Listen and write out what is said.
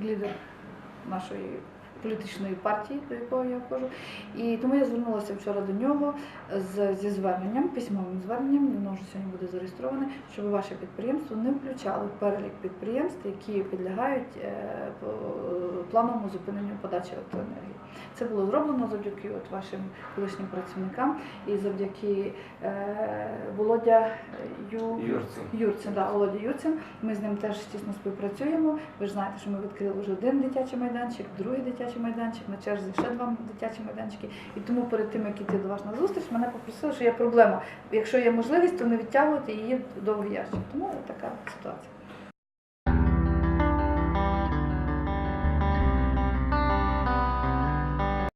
лідер нашої політичної партії, до якої я входжу. І тому я звернулася вчора до нього з, зі зверненням, письмовим зверненням, воно вже сьогодні буде зареєстроване, щоб ваше підприємство не включали в перелік підприємств, які підлягають е, плановому зупиненню подачі електроенергії. Це було зроблено завдяки от вашим колишнім працівникам і завдяки е, Володя Ю... Юрцем. Юрцем, да, Володя Юрцин. Ми з ним теж тісно співпрацюємо. Ви ж знаєте, що ми відкрили вже один дитячий майданчик, другий дитячий майданчик, на черзі ще два дитячі майданчики. І тому перед тим, як іти до вас на зустріч, мене попросили, що є проблема. Якщо є можливість, то не відтягувати її в довгий ящик. Тому така ситуація.